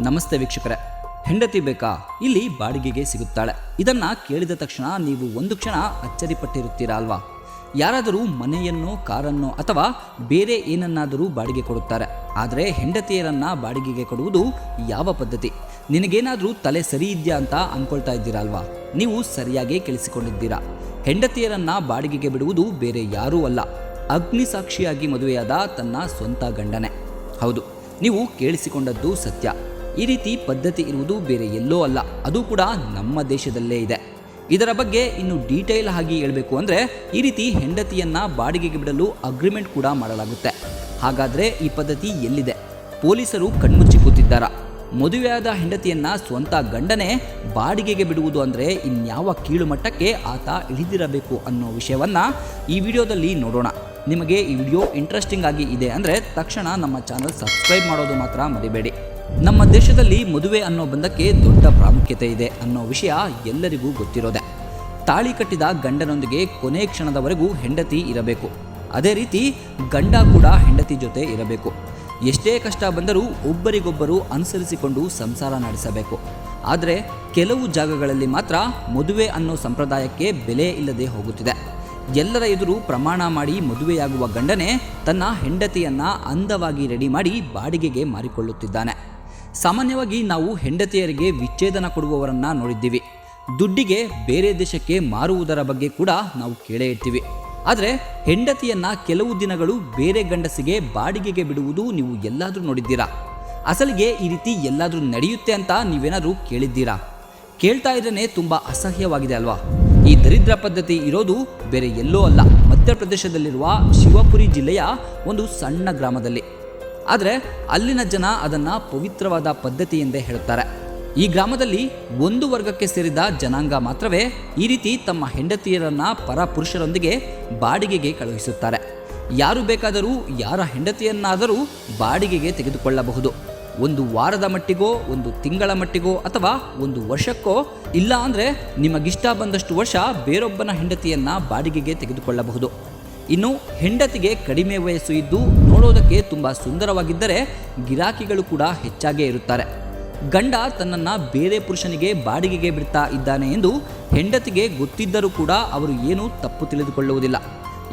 ನಮಸ್ತೆ ವೀಕ್ಷಕರೇ. ಹೆಂಡತಿ ಬೇಕಾ? ಇಲ್ಲಿ ಬಾಡಿಗೆಗೆ ಸಿಗುತ್ತಾಳೆ. ಇದನ್ನ ಕೇಳಿದ ತಕ್ಷಣ ನೀವು ಒಂದು ಕ್ಷಣ ಅಚ್ಚರಿಪಟ್ಟಿರುತ್ತೀರಾ ಅಲ್ವಾ? ಯಾರಾದರೂ ಮನೆಯನ್ನು, ಕಾರನ್ನು ಅಥವಾ ಬೇರೆ ಏನನ್ನಾದರೂ ಬಾಡಿಗೆ ಕೊಡುತ್ತಾರೆ. ಆದರೆ ಹೆಂಡತಿಯರನ್ನ ಬಾಡಿಗೆಗೆ ಕೊಡುವುದು ಯಾವ ಪದ್ಧತಿ? ನಿನಗೇನಾದರೂ ತಲೆ ಸರಿ ಇದೆಯಾ ಅಂತ ಅನ್ಕೊಳ್ತಾ ಇದ್ದೀರಾ ಅಲ್ವಾ? ನೀವು ಸರಿಯಾಗಿ ಕೇಳಿಸಿಕೊಂಡಿದ್ದೀರಾ. ಹೆಂಡತಿಯರನ್ನ ಬಾಡಿಗೆಗೆ ಬಿಡುವುದು ಬೇರೆ ಯಾರೂ ಅಲ್ಲ. ಅಗ್ನಿಸಾಕ್ಷಿಯಾಗಿ ಮದುವೆಯಾದ ತನ್ನ ಸ್ವಂತ ಗಂಡನೆ. ಹೌದು, ನೀವು ಕೇಳಿಸಿಕೊಂಡದ್ದು ಸತ್ಯ. ಈ ರೀತಿ ಪದ್ಧತಿ ಇರುವುದು ಬೇರೆ ಎಲ್ಲೋ ಅಲ್ಲ. ಅದು ಕೂಡ ನಮ್ಮ ದೇಶದಲ್ಲೇ ಇದೆ. ಇದರ ಬಗ್ಗೆ ಇನ್ನು ಡೀಟೇಲ್ ಆಗಿ ಹೇಳಬೇಕು ಅಂದರೆ ಈ ರೀತಿ ಹೆಂಡತಿಯನ್ನು ಬಾಡಿಗೆಗೆ ಬಿಡಲು ಅಗ್ರಿಮೆಂಟ್ ಕೂಡ ಮಾಡಲಾಗುತ್ತೆ. ಹಾಗಾದರೆ ಈ ಪದ್ಧತಿ ಎಲ್ಲಿದೆ? ಪೊಲೀಸರು ಕಣ್ಮುಚ್ಚಿ ಕೂತಿದ್ದಾರಾ ಮದುವೆಯಾದ ಹೆಂಡತಿಯನ್ನು ಸ್ವಂತ ಗಂಡನೇ ಬಾಡಿಗೆಗೆ ಬಿಡುವುದು ಅಂದರೆ ಇನ್ಯಾವ ಕೀಳುಮಟ್ಟಕ್ಕೆ ಆತ ಇಳಿದಿರಬೇಕು ಅನ್ನೋ ವಿಷಯವನ್ನು ಈ ವಿಡಿಯೋದಲ್ಲಿ ನೋಡೋಣ. ನಿಮಗೆ ಈ ವಿಡಿಯೋ ಇಂಟ್ರೆಸ್ಟಿಂಗ್ ಆಗಿ ಇದೆ ಅಂದರೆ ತಕ್ಷಣ ನಮ್ಮ ಚಾನಲ್ ಸಬ್ಸ್ಕ್ರೈಬ್ ಮಾಡೋದು ಮಾತ್ರ ಮರಿಬೇಡಿ. ನಮ್ಮ ದೇಶದಲ್ಲಿ ಮದುವೆ ಅನ್ನೋ ಬಂಧಕ್ಕೆ ದೊಡ್ಡ ಪ್ರಾಮುಖ್ಯತೆ ಇದೆ ಅನ್ನೋ ವಿಷಯ ಎಲ್ಲರಿಗೂ ಗೊತ್ತಿರೋದೆ. ತಾಳಿ ಕಟ್ಟಿದ ಗಂಡನೊಂದಿಗೆ ಕೊನೆ ಕ್ಷಣದವರೆಗೂ ಹೆಂಡತಿ ಇರಬೇಕು. ಅದೇ ರೀತಿ ಗಂಡ ಕೂಡ ಹೆಂಡತಿ ಜೊತೆ ಇರಬೇಕು. ಎಷ್ಟೇ ಕಷ್ಟ ಬಂದರೂ ಒಬ್ಬರಿಗೊಬ್ಬರು ಅನುಸರಿಸಿಕೊಂಡು ಸಂಸಾರ ನಡೆಸಬೇಕು. ಆದರೆ ಕೆಲವು ಜಾಗಗಳಲ್ಲಿ ಮಾತ್ರ ಮದುವೆ ಅನ್ನೋ ಸಂಪ್ರದಾಯಕ್ಕೆ ಬೆಲೆ ಇಲ್ಲದೆ ಹೋಗುತ್ತಿದೆ. ಎಲ್ಲರ ಎದುರು ಪ್ರಮಾಣ ಮಾಡಿ ಮದುವೆಯಾಗುವ ಗಂಡನೇ ತನ್ನ ಹೆಂಡತಿಯನ್ನ ಅಂದವಾಗಿ ರೆಡಿ ಮಾಡಿ ಬಾಡಿಗೆಗೆ ಮಾರಿಕೊಳ್ಳುತ್ತಿದ್ದಾನೆ. ಸಾಮಾನ್ಯವಾಗಿ ನಾವು ಹೆಂಡತಿಯರಿಗೆ ವಿಚ್ಛೇದನ ಕೊಡುವವರನ್ನು ನೋಡಿದ್ದೀವಿ. ದುಡ್ಡಿಗೆ ಬೇರೆ ದೇಶಕ್ಕೆ ಮಾರುವುದರ ಬಗ್ಗೆ ಕೂಡ ನಾವು ಕೇಳೇ ಇರ್ತೀವಿ. ಆದರೆ ಹೆಂಡತಿಯನ್ನು ಕೆಲವು ದಿನಗಳು ಬೇರೆ ಗಂಡಸಿಗೆ ಬಾಡಿಗೆಗೆ ಬಿಡುವುದು ನೀವು ಎಲ್ಲಾದರೂ ನೋಡಿದ್ದೀರಾ? ಅಸಲಿಗೆ ಈ ರೀತಿ ಎಲ್ಲಾದರೂ ನಡೆಯುತ್ತೆ ಅಂತ ನೀವೇನಾದರೂ ಕೇಳಿದ್ದೀರಾ? ಕೇಳ್ತಾ ಇದ್ರೇ ತುಂಬ ಅಸಹ್ಯವಾಗಿದೆ ಅಲ್ವಾ? ಈ ದರಿದ್ರ ಪದ್ಧತಿ ಇರೋದು ಬೇರೆ ಎಲ್ಲೋ ಅಲ್ಲ. ಮಧ್ಯಪ್ರದೇಶದಲ್ಲಿರುವ ಶಿವಪುರಿ ಜಿಲ್ಲೆಯ ಒಂದು ಸಣ್ಣ ಗ್ರಾಮದಲ್ಲಿ. ಆದರೆ ಅಲ್ಲಿನ ಜನ ಅದನ್ನು ಪವಿತ್ರವಾದ ಪದ್ಧತಿ ಎಂದೇ ಹೇಳುತ್ತಾರೆ. ಈ ಗ್ರಾಮದಲ್ಲಿ ಒಂದು ವರ್ಗಕ್ಕೆ ಸೇರಿದ ಜನಾಂಗ ಮಾತ್ರವೇ ಈ ರೀತಿ ತಮ್ಮ ಹೆಂಡತಿಯರನ್ನು ಪರಪುರುಷರೊಂದಿಗೆ ಬಾಡಿಗೆಗೆ ಕಳುಹಿಸುತ್ತಾರೆ. ಯಾರು ಬೇಕಾದರೂ, ಯಾರ ಹೆಂಡತಿಯನ್ನಾದರೂ ಬಾಡಿಗೆಗೆ ತೆಗೆದುಕೊಳ್ಳಬಹುದು. ಒಂದು ವಾರದ ಮಟ್ಟಿಗೋ, ಒಂದು ತಿಂಗಳ ಮಟ್ಟಿಗೋ ಅಥವಾ ಒಂದು ವರ್ಷಕ್ಕೋ, ಇಲ್ಲ ಅಂದರೆ ನಿಮಗಿಷ್ಟ ಬಂದಷ್ಟು ವರ್ಷ ಬೇರೊಬ್ಬನ ಹೆಂಡತಿಯನ್ನು ಬಾಡಿಗೆಗೆ ತೆಗೆದುಕೊಳ್ಳಬಹುದು. ಇನ್ನು ಹೆಂಡತಿಗೆ ಕಡಿಮೆ ವಯಸ್ಸು ಇದ್ದು ನೋಡೋದಕ್ಕೆ ತುಂಬ ಸುಂದರವಾಗಿದ್ದರೆ ಗಿರಾಕಿಗಳು ಕೂಡ ಹೆಚ್ಚಾಗೇ ಇರುತ್ತಾರೆ. ಗಂಡ ತನ್ನನ್ನು ಬೇರೆ ಪುರುಷನಿಗೆ ಬಾಡಿಗೆಗೆ ಬಿಡ್ತಾ ಇದ್ದಾನೆ ಎಂದು ಹೆಂಡತಿಗೆ ಗೊತ್ತಿದ್ದರೂ ಕೂಡ ಅವರು ಏನೂ ತಪ್ಪು ತಿಳಿದುಕೊಳ್ಳುವುದಿಲ್ಲ.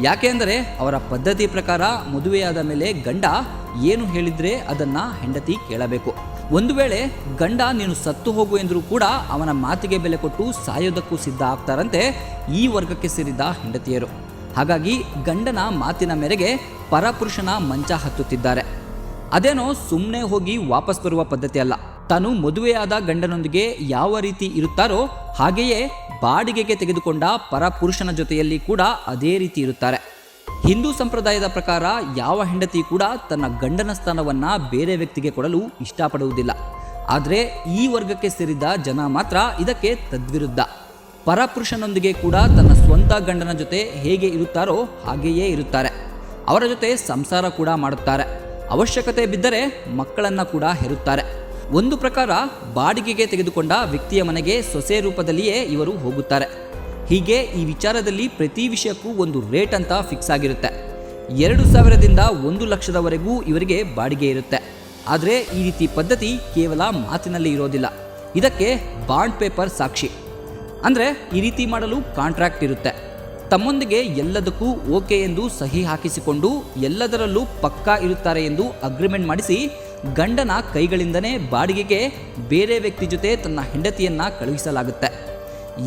ಯಾಕೆ ಅಂದರೆ ಅವರ ಪದ್ಧತಿ ಪ್ರಕಾರ ಮದುವೆಯಾದ ಮೇಲೆ ಗಂಡ ಏನು ಹೇಳಿದರೆ ಅದನ್ನ ಹೆಂಡತಿ ಕೇಳಬೇಕು. ಒಂದು ವೇಳೆ ಗಂಡ ನೀನು ಸತ್ತು ಹೋಗು ಎಂದರೂ ಕೂಡ ಅವನ ಮಾತಿಗೆ ಬೆಲೆ ಕೊಟ್ಟು ಸಾಯೋದಕ್ಕೂ ಸಿದ್ಧ ಆಗ್ತಾರಂತೆ ಈ ವರ್ಗಕ್ಕೆ ಸೇರಿದ ಹೆಂಡತಿಯರು. ಹಾಗಾಗಿ ಗಂಡನ ಮಾತಿನ ಮೇರೆಗೆ ಪರಪುರುಷನ ಮಂಚ ಹತ್ತುತ್ತಿದ್ದಾರೆ. ಅದೇನೋ ಸುಮ್ಮನೆ ಹೋಗಿ ವಾಪಸ್ ಬರುವ ಪದ್ಧತಿ ಅಲ್ಲ. ತಾನು ಮದುವೆಯಾದ ಗಂಡನೊಂದಿಗೆ ಯಾವ ರೀತಿ ಇರುತ್ತಾರೋ ಹಾಗೆಯೇ ಬಾಡಿಗೆಗೆ ತೆಗೆದುಕೊಂಡ ಪರಪುರುಷನ ಜೊತೆಯಲ್ಲಿ ಕೂಡ ಅದೇ ರೀತಿ ಇರುತ್ತಾರೆ. ಹಿಂದೂ ಸಂಪ್ರದಾಯದ ಪ್ರಕಾರ ಯಾವ ಹೆಂಡತಿ ಕೂಡ ತನ್ನ ಗಂಡನ ಸ್ಥಾನವನ್ನ ಬೇರೆ ವ್ಯಕ್ತಿಗೆ ಕೊಡಲು ಇಷ್ಟಪಡುವುದಿಲ್ಲ. ಆದರೆ ಈ ವರ್ಗಕ್ಕೆ ಸೇರಿದ ಜನ ಮಾತ್ರ ಇದಕ್ಕೆ ತದ್ವಿರುದ್ಧ. ಪರಪುರುಷನೊಂದಿಗೆ ಕೂಡ ತನ್ನ ಸ್ವಂತ ಗಂಡನ ಜೊತೆ ಹೇಗೆ ಇರುತ್ತಾರೋ ಹಾಗೆಯೇ ಇರುತ್ತಾರೆ. ಅವರ ಜೊತೆ ಸಂಸಾರ ಕೂಡ ಮಾಡುತ್ತಾರೆ. ಅವಶ್ಯಕತೆ ಬಿದ್ದರೆ ಮಕ್ಕಳನ್ನು ಕೂಡ ಹೆರುತ್ತಾರೆ. ಒಂದು ಪ್ರಕಾರ ಬಾಡಿಗೆಗೆ ತೆಗೆದುಕೊಂಡ ವ್ಯಕ್ತಿಯ ಮನೆಗೆ ಸೊಸೆ ರೂಪದಲ್ಲಿಯೇ ಇವರು ಹೋಗುತ್ತಾರೆ. ಹೀಗೆ ಈ ವಿಚಾರದಲ್ಲಿ ಪ್ರತಿ ವಿಷಯಕ್ಕೂ ಒಂದು ರೇಟ್ ಅಂತ ಫಿಕ್ಸ್ ಆಗಿರುತ್ತೆ. ಎರಡು ಸಾವಿರದಿಂದ ಒಂದು ಲಕ್ಷದವರೆಗೂ ಇವರಿಗೆ ಬಾಡಿಗೆ ಇರುತ್ತೆ. ಆದರೆ ಈ ರೀತಿ ಪದ್ಧತಿ ಕೇವಲ ಮಾತಿನಲ್ಲಿ ಇರೋದಿಲ್ಲ. ಇದಕ್ಕೆ ಬಾಂಡ್ ಪೇಪರ್ ಸಾಕ್ಷಿ. ಅಂದರೆ ಈ ರೀತಿ ಮಾಡಲು ಕಾಂಟ್ರಾಕ್ಟ್ ಇರುತ್ತೆ. ತಮ್ಮೊಂದಿಗೆ ಎಲ್ಲದಕ್ಕೂ ಓಕೆ ಎಂದು ಸಹಿ ಹಾಕಿಸಿಕೊಂಡು ಎಲ್ಲದರಲ್ಲೂ ಪಕ್ಕಾ ಇರುತ್ತಾರೆ ಎಂದು ಅಗ್ರಿಮೆಂಟ್ ಮಾಡಿಸಿ ಗಂಡನ ಕೈಗಳಿಂದನೇ ಬಾಡಿಗೆಗೆ ಬೇರೆ ವ್ಯಕ್ತಿ ಜೊತೆ ತನ್ನ ಹೆಂಡತಿಯನ್ನು ಕಳುಹಿಸಲಾಗುತ್ತೆ.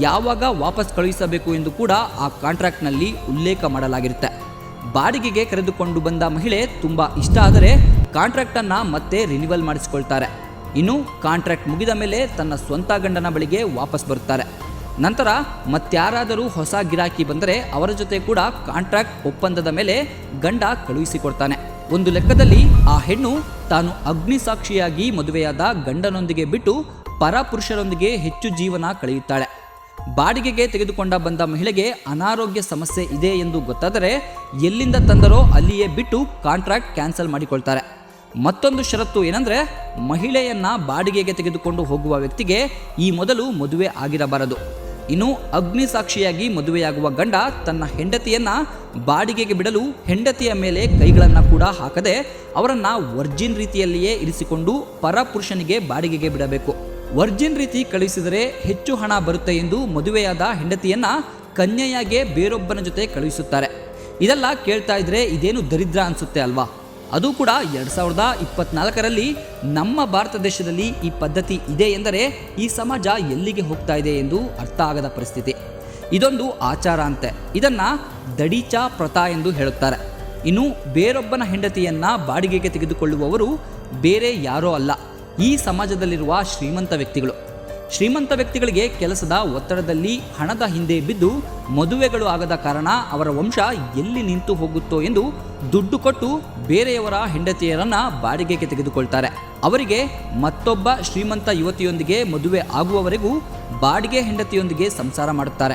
ಯಾವಾಗ ವಾಪಸ್ ಕಳುಹಿಸಬೇಕು ಎಂದು ಕೂಡ ಆ ಕಾಂಟ್ರಾಕ್ಟ್ನಲ್ಲಿ ಉಲ್ಲೇಖ ಮಾಡಲಾಗಿರುತ್ತೆ. ಬಾಡಿಗೆಗೆ ಕರೆದುಕೊಂಡು ಬಂದ ಮಹಿಳೆ ತುಂಬ ಇಷ್ಟ ಆದರೆ ಕಾಂಟ್ರಾಕ್ಟನ್ನು ಮತ್ತೆ ರಿನಿವಲ್ ಮಾಡಿಸಿಕೊಳ್ತಾರೆ. ಇನ್ನು ಕಾಂಟ್ರಾಕ್ಟ್ ಮುಗಿದ ಮೇಲೆ ತನ್ನ ಸ್ವಂತ ಗಂಡನ ಬಳಿಗೆ ವಾಪಸ್ ಬರುತ್ತಾರೆ ನಂತರ ಮತ್ತಾರಾದರೂ ಹೊಸ ಗಿರಾಕಿ ಬಂದರೆ ಅವರ ಜೊತೆ ಕೂಡ ಕಾಂಟ್ರಾಕ್ಟ್ ಒಪ್ಪಂದದ ಮೇಲೆ ಗಂಡ ಕಳುಹಿಸಿಕೊಡ್ತಾನೆ. ಒಂದು ಲೆಕ್ಕದಲ್ಲಿ ಆ ಹೆಣ್ಣು ತಾನು ಅಗ್ನಿಸಾಕ್ಷಿಯಾಗಿ ಮದುವೆಯಾದ ಗಂಡನೊಂದಿಗೆ ಬಿಟ್ಟು ಪರಪುರುಷರೊಂದಿಗೆ ಹೆಚ್ಚು ಜೀವನ ಕಳೆಯುತ್ತಾಳೆ. ಬಾಡಿಗೆಗೆ ತೆಗೆದುಕೊಂಡ ಬಂದ ಮಹಿಳೆಗೆ ಅನಾರೋಗ್ಯ ಸಮಸ್ಯೆ ಇದೆ ಎಂದು ಗೊತ್ತಾದರೆ ಎಲ್ಲಿಂದ ತಂದರೋ ಅಲ್ಲಿಯೇ ಬಿಟ್ಟು ಕಾಂಟ್ರಾಕ್ಟ್ ಕ್ಯಾನ್ಸಲ್ ಮಾಡಿಕೊಳ್ತಾರೆ. ಮತ್ತೊಂದು ಷರತ್ತು ಏನಂದರೆ ಮಹಿಳೆಯನ್ನ ಬಾಡಿಗೆಗೆ ತೆಗೆದುಕೊಂಡು ಹೋಗುವ ವ್ಯಕ್ತಿಗೆ ಈ ಮೊದಲು ಮದುವೆ ಆಗಿರಬಾರದು. ಇನ್ನು ಅಗ್ನಿ ಸಾಕ್ಷಿಯಾಗಿ ಮದುವೆಯಾಗುವ ಗಂಡ ತನ್ನ ಹೆಂಡತಿಯನ್ನ ಬಾಡಿಗೆಗೆ ಬಿಡಲು ಹೆಂಡತಿಯ ಮೇಲೆ ಕೈಗಳನ್ನು ಕೂಡ ಹಾಕದೆ ಅವರನ್ನು ವರ್ಜಿನ್ ರೀತಿಯಲ್ಲಿಯೇ ಇರಿಸಿಕೊಂಡು ಪರಪುರುಷನಿಗೆ ಬಾಡಿಗೆಗೆ ಬಿಡಬೇಕು. ವರ್ಜಿನ್ ರೀತಿ ಕಳುಹಿಸಿದರೆ ಹೆಚ್ಚು ಹಣ ಬರುತ್ತೆ ಎಂದು ಮದುವೆಯಾದ ಹೆಂಡತಿಯನ್ನ ಕನ್ಯೆಯಾಗೆ ಬೇರೊಬ್ಬನ ಜೊತೆ ಕಳುಹಿಸುತ್ತಾರೆ. ಇದೆಲ್ಲ ಕೇಳ್ತಾ ಇದ್ರೆ ಇದೇನು ದರಿದ್ರ ಅನ್ಸುತ್ತೆ ಅಲ್ವಾ? ಅದು ಕೂಡ ಎರಡು ಸಾವಿರದ ಇಪ್ಪತ್ನಾಲ್ಕರಲ್ಲಿ ನಮ್ಮ ಭಾರತ ದೇಶದಲ್ಲಿ ಈ ಪದ್ಧತಿ ಇದೆ ಎಂದರೆ ಈ ಸಮಾಜ ಎಲ್ಲಿಗೆ ಹೋಗ್ತಾ ಇದೆ ಎಂದು ಅರ್ಥ ಆಗದ ಪರಿಸ್ಥಿತಿ. ಇದೊಂದು ಆಚಾರ ಅಂತೆ. ಇದನ್ನ ದಡಿಚಾ ಪ್ರಥಾ ಎಂದು ಹೇಳುತ್ತಾರೆ. ಇನ್ನು ಬೇರೊಬ್ಬನ ಹೆಂಡತಿಯನ್ನ ಬಾಡಿಗೆಗೆ ತೆಗೆದುಕೊಳ್ಳುವವರು ಬೇರೆ ಯಾರೋ ಅಲ್ಲ. ಈ ಸಮಾಜದಲ್ಲಿರುವ ಶ್ರೀಮಂತ ವ್ಯಕ್ತಿಗಳು. ಶ್ರೀಮಂತ ವ್ಯಕ್ತಿಗಳಿಗೆ ಕೆಲಸದ ಒತ್ತಡದಲ್ಲಿ ಹಣದ ಹಿಂದೆ ಬಿದ್ದು ಮದುವೆಗಳು ಆಗದ ಕಾರಣ ಅವರ ವಂಶ ಎಲ್ಲಿ ನಿಂತು ಹೋಗುತ್ತೋ ಎಂದು ದುಡ್ಡು ಕೊಟ್ಟು ಬೇರೆಯವರ ಹೆಂಡತಿಯರನ್ನ ಬಾಡಿಗೆಗೆ ತೆಗೆದುಕೊಳ್ತಾರೆ. ಅವರಿಗೆ ಮತ್ತೊಬ್ಬ ಶ್ರೀಮಂತ ಯುವತಿಯೊಂದಿಗೆ ಮದುವೆ ಆಗುವವರೆಗೂ ಬಾಡಿಗೆ ಹೆಂಡತಿಯೊಂದಿಗೆ ಸಂಸಾರ ಮಾಡುತ್ತಾರೆ.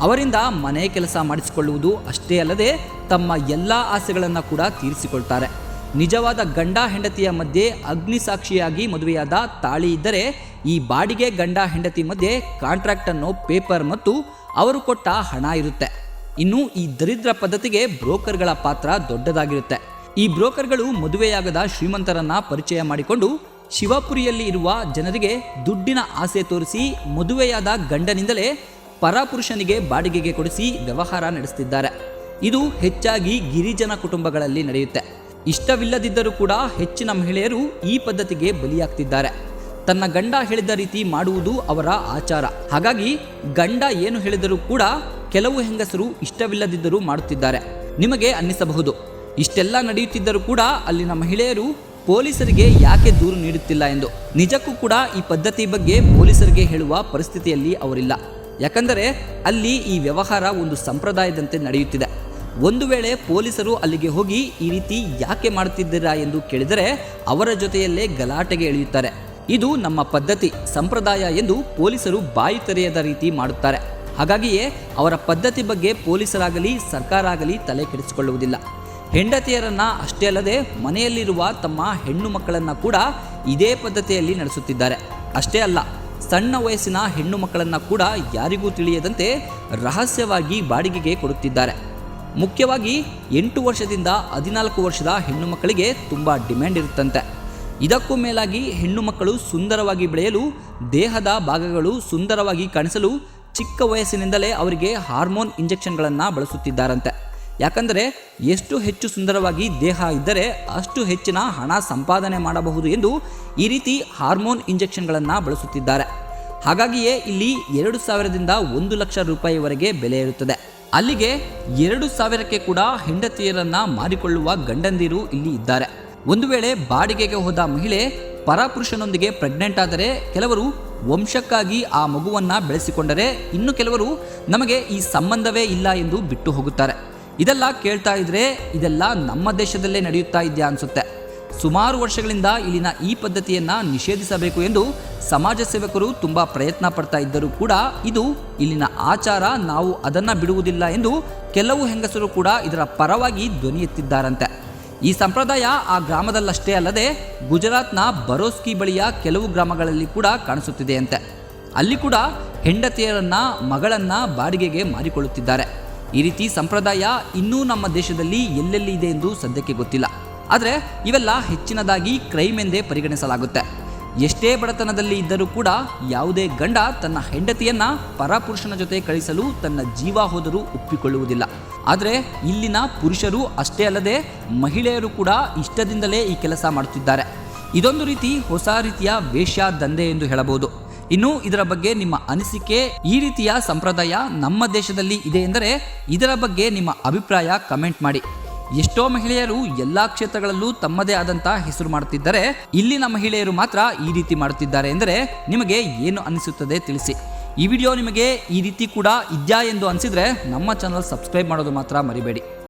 ಅವರಿಂದ ಮನೆ ಕೆಲಸ ಮಾಡಿಸಿಕೊಳ್ಳುವುದು ಅಷ್ಟೇ ಅಲ್ಲದೆ ತಮ್ಮ ಎಲ್ಲ ಆಸೆಗಳನ್ನು ಕೂಡ ತೀರಿಸಿಕೊಳ್ತಾರೆ. ನಿಜವಾದ ಗಂಡ ಹೆಂಡತಿಯ ಮಧ್ಯೆ ಅಗ್ನಿ ಸಾಕ್ಷಿಯಾಗಿ ಮದುವೆಯಾದ ತಾಳಿ ಇದ್ದರೆ, ಈ ಬಾಡಿಗೆ ಗಂಡ ಹೆಂಡತಿ ಮಧ್ಯೆ ಕಾಂಟ್ರಾಕ್ಟ್ ಅನ್ನೋ ಪೇಪರ್ ಮತ್ತು ಅವರು ಕೊಟ್ಟ ಹಣ ಇರುತ್ತೆ. ಇನ್ನು ಈ ದರಿದ್ರ ಪದ್ಧತಿಗೆ ಬ್ರೋಕರ್ಗಳ ಪಾತ್ರ ದೊಡ್ಡದಾಗಿರುತ್ತೆ. ಈ ಬ್ರೋಕರ್ಗಳು ಮದುವೆಯಾಗದ ಶ್ರೀಮಂತರನ್ನ ಪರಿಚಯ ಮಾಡಿಕೊಂಡು ಶಿವಪುರಿಯಲ್ಲಿ ಇರುವ ಜನರಿಗೆ ದುಡ್ಡಿನ ಆಸೆ ತೋರಿಸಿ ಮದುವೆಯಾದ ಗಂಡನಿಂದಲೇ ಪರಪುರುಷನಿಗೆ ಬಾಡಿಗೆಗೆ ಕೊಡಿಸಿ ವ್ಯವಹಾರ ನಡೆಸುತ್ತಿದ್ದಾರೆ ಇದು ಹೆಚ್ಚಾಗಿ ಗಿರಿಜನ ಕುಟುಂಬಗಳಲ್ಲಿ ನಡೆಯುತ್ತೆ. ಇಷ್ಟವಿಲ್ಲದಿದ್ದರೂ ಕೂಡ ಹೆಚ್ಚಿನ ಮಹಿಳೆಯರು ಈ ಪದ್ಧತಿಗೆ ಬಲಿಯಾಗ್ತಿದ್ದಾರೆ. ತನ್ನ ಗಂಡ ಹೇಳಿದ ರೀತಿ ಮಾಡುವುದು ಅವರ ಆಚಾರ. ಹಾಗಾಗಿ ಗಂಡ ಏನು ಹೇಳಿದರೂ ಕೂಡ ಕೆಲವು ಹೆಂಗಸರು ಇಷ್ಟವಿಲ್ಲದಿದ್ದರೂ ಮಾಡುತ್ತಿದ್ದಾರೆ. ನಿಮಗೆ ಅನ್ನಿಸಬಹುದು. ಇಷ್ಟೆಲ್ಲ ನಡೆಯುತ್ತಿದ್ದರೂ ಕೂಡ ಅಲ್ಲಿನ ಮಹಿಳೆಯರು ಪೊಲೀಸರಿಗೆ ಯಾಕೆ ದೂರು ನೀಡುತ್ತಿಲ್ಲ ಎಂದು. ನಿಜಕ್ಕೂ ಕೂಡ ಈ ಪದ್ಧತಿ ಬಗ್ಗೆ ಪೊಲೀಸರಿಗೆ ಹೇಳುವ ಪರಿಸ್ಥಿತಿಯಲ್ಲಿ ಅವರಿಲ್ಲ. ಯಾಕಂದರೆ ಅಲ್ಲಿ ಈ ವ್ಯವಹಾರ ಒಂದು ಸಂಪ್ರದಾಯದಂತೆ ನಡೆಯುತ್ತಿದೆ. ಒಂದು ವೇಳೆ ಪೊಲೀಸರು ಅಲ್ಲಿಗೆ ಹೋಗಿ ಈ ರೀತಿ ಯಾಕೆ ಮಾಡುತ್ತಿದ್ದೀರಾ ಎಂದು ಕೇಳಿದರೆ ಅವರ ಜೊತೆಯಲ್ಲೇ ಗಲಾಟೆಗೆ ಇಳಿಯುತ್ತಾರೆ. ಇದು ನಮ್ಮ ಪದ್ಧತಿ, ಸಂಪ್ರದಾಯ ಎಂದು ಪೊಲೀಸರು ಬಾಯಿ ತೆರೆಯದ ರೀತಿ ಮಾಡುತ್ತಾರೆ. ಹಾಗಾಗಿಯೇ ಅವರ ಪದ್ಧತಿ ಬಗ್ಗೆ ಪೊಲೀಸರಾಗಲಿ ಸರ್ಕಾರ ಆಗಲಿ ತಲೆ ಕೆಡಿಸಿಕೊಳ್ಳುವುದಿಲ್ಲ. ಹೆಂಡತಿಯರನ್ನ ಅಷ್ಟೇ ಅಲ್ಲದೆ ಮನೆಯಲ್ಲಿರುವ ತಮ್ಮ ಹೆಣ್ಣು ಮಕ್ಕಳನ್ನು ಕೂಡ ಇದೇ ಪದ್ಧತಿಯಲ್ಲಿ ನಡೆಸುತ್ತಿದ್ದಾರೆ. ಅಷ್ಟೇ ಅಲ್ಲ, ಸಣ್ಣ ವಯಸ್ಸಿನ ಹೆಣ್ಣು ಮಕ್ಕಳನ್ನು ಕೂಡ ಯಾರಿಗೂ ತಿಳಿಯದಂತೆ ರಹಸ್ಯವಾಗಿ ಬಾಡಿಗೆಗೆ ಕೊಡುತ್ತಿದ್ದಾರೆ. ಮುಖ್ಯವಾಗಿ ಎಂಟು ವರ್ಷದಿಂದ ಹದಿನಾಲ್ಕು ವರ್ಷದ ಹೆಣ್ಣು ಮಕ್ಕಳಿಗೆ ತುಂಬ ಡಿಮ್ಯಾಂಡ್ ಇರುತ್ತಂತೆ. ಇದಕ್ಕೂ ಮೇಲಾಗಿ ಹೆಣ್ಣು ಮಕ್ಕಳು ಸುಂದರವಾಗಿ ಬೆಳೆಯಲು, ದೇಹದ ಭಾಗಗಳು ಸುಂದರವಾಗಿ ಕಾಣಿಸಲು ಚಿಕ್ಕ ವಯಸ್ಸಿನಿಂದಲೇ ಅವರಿಗೆ ಹಾರ್ಮೋನ್ ಇಂಜೆಕ್ಷನ್ಗಳನ್ನು ಬಳಸುತ್ತಿದ್ದಾರಂತೆ. ಯಾಕಂದರೆ ಎಷ್ಟು ಹೆಚ್ಚು ಸುಂದರವಾಗಿ ದೇಹ ಇದ್ದರೆ ಅಷ್ಟು ಹೆಚ್ಚಿನ ಹಣ ಸಂಪಾದನೆ ಮಾಡಬಹುದು ಎಂದು ಈ ರೀತಿ ಹಾರ್ಮೋನ್ ಇಂಜೆಕ್ಷನ್ಗಳನ್ನು ಬಳಸುತ್ತಿದ್ದಾರೆ. ಹಾಗಾಗಿಯೇ ಇಲ್ಲಿ ಎರಡು ಸಾವಿರದಿಂದ ಒಂದು ಲಕ್ಷ ರೂಪಾಯಿವರೆಗೆ ಬೆಲೆ ಇರುತ್ತದೆ ಅಲ್ಲಿಗೆ ಎರಡು ಸಾವಿರಕ್ಕೆ ಕೂಡ ಹೆಂಡತಿಯರನ್ನ ಮಾರಿಕೊಳ್ಳುವ ಗಂಡಂದಿರು ಇಲ್ಲಿ ಇದ್ದಾರೆ. ಒಂದು ವೇಳೆ ಬಾಡಿಗೆಗೆ ಹೋದ ಮಹಿಳೆ ಪರಪುರುಷನೊಂದಿಗೆ ಪ್ರೆಗ್ನೆಂಟ್ ಆದರೆ ಕೆಲವರು ವಂಶಕ್ಕಾಗಿ ಆ ಮಗುವನ್ನ ಬೆಳೆಸಿಕೊಂಡರೆ ಇನ್ನು ಕೆಲವರು ನಮಗೆ ಈ ಸಂಬಂಧವೇ ಇಲ್ಲ ಎಂದು ಬಿಟ್ಟು ಹೋಗುತ್ತಾರೆ. ಇದೆಲ್ಲ ಕೇಳ್ತಾ ಇದ್ರೆ ಇದೆಲ್ಲ ನಮ್ಮ ದೇಶದಲ್ಲೇ ನಡೆಯುತ್ತಾ ಇದೆಯಾ ಅನ್ಸುತ್ತೆ. ಸುಮಾರು ವರ್ಷಗಳಿಂದ ಇಲ್ಲಿನ ಈ ಪದ್ಧತಿಯನ್ನು ನಿಷೇಧಿಸಬೇಕು ಎಂದು ಸಮಾಜ ಸೇವಕರು ತುಂಬ ಪ್ರಯತ್ನ ಪಡ್ತಾ ಇದ್ದರೂ ಕೂಡ ಇದು ಇಲ್ಲಿನ ಆಚಾರ, ನಾವು ಅದನ್ನು ಬಿಡುವುದಿಲ್ಲ ಎಂದು ಕೆಲವು ಹೆಂಗಸರು ಕೂಡ ಇದರ ಪರವಾಗಿ ಧ್ವನಿ ಎತ್ತಿದ್ದಾರಂತೆ. ಈ ಸಂಪ್ರದಾಯ ಆ ಗ್ರಾಮದಲ್ಲಷ್ಟೇ ಅಲ್ಲದೆ ಗುಜರಾತ್ನ ಬರೋಸ್ಕಿ ಬಳಿಯ ಕೆಲವು ಗ್ರಾಮಗಳಲ್ಲಿ ಕೂಡ ಕಾಣಿಸುತ್ತಿದೆಯಂತೆ. ಅಲ್ಲಿ ಕೂಡ ಹೆಂಡತಿಯರನ್ನ, ಮಗಳನ್ನ ಬಾಡಿಗೆಗೆ ಮಾರಿಕೊಳ್ಳುತ್ತಿದ್ದಾರೆ. ಈ ರೀತಿ ಸಂಪ್ರದಾಯ ಇನ್ನೂ ನಮ್ಮ ದೇಶದಲ್ಲಿ ಎಲ್ಲೆಲ್ಲಿ ಇದೆ ಎಂದು ಸದ್ಯಕ್ಕೆ ಗೊತ್ತಿಲ್ಲ. ಆದರೆ ಇವೆಲ್ಲ ಹೆಚ್ಚಿನದಾಗಿ ಕ್ರೈಮ್ ಎಂದೇ ಪರಿಗಣಿಸಲಾಗುತ್ತೆ. ಎಷ್ಟೇ ಬಡತನದಲ್ಲಿ ಇದ್ದರೂ ಕೂಡ ಯಾವುದೇ ಗಂಡ ತನ್ನ ಹೆಂಡತಿಯನ್ನ ಪರಪುರುಷನ ಜೊತೆ ಕಳಿಸಲು ತನ್ನ ಜೀವ ಹೋದರೂ ಒಪ್ಪಿಕೊಳ್ಳುವುದಿಲ್ಲ. ಆದರೆ ಇಲ್ಲಿನ ಪುರುಷರು ಅಷ್ಟೇ ಅಲ್ಲದೆ ಮಹಿಳೆಯರು ಕೂಡ ಇಷ್ಟದಿಂದಲೇ ಈ ಕೆಲಸ ಮಾಡುತ್ತಿದ್ದಾರೆ. ಇದೊಂದು ರೀತಿ ಹೊಸ ರೀತಿಯ ವೇಶ್ಯ ದಂಧೆ ಎಂದು ಹೇಳಬಹುದು. ಇನ್ನು ಇದರ ಬಗ್ಗೆ ನಿಮ್ಮ ಅನಿಸಿಕೆ, ಈ ರೀತಿಯ ಸಂಪ್ರದಾಯ ನಮ್ಮ ದೇಶದಲ್ಲಿ ಇದೆ ಎಂದರೆ ಇದರ ಬಗ್ಗೆ ನಿಮ್ಮ ಅಭಿಪ್ರಾಯ ಕಮೆಂಟ್ ಮಾಡಿ. ಎಷ್ಟೋ ಮಹಿಳೆಯರು ಎಲ್ಲಾ ಕ್ಷೇತ್ರಗಳಲ್ಲೂ ತಮ್ಮದೇ ಆದಂತ ಹೆಸರು ಮಾಡುತ್ತಿದ್ದರೆ, ಇಲ್ಲಿನ ಮಹಿಳೆಯರು ಮಾತ್ರ ಈ ರೀತಿ ಮಾಡುತ್ತಿದ್ದಾರೆ ಎಂದರೆ ನಿಮಗೆ ಏನು ಅನಿಸುತ್ತದೆ ತಿಳಿಸಿ. ಈ ವಿಡಿಯೋ ನಿಮಗೆ ಈ ರೀತಿ ಕೂಡ ಇದೆಯಾ ಎಂದು ಅನಿಸಿದ್ರೆ ನಮ್ಮ ಚಾನಲ್ ಸಬ್ಸ್ಕ್ರೈಬ್ ಮಾಡೋದು ಮಾತ್ರ ಮರಿಬೇಡಿ.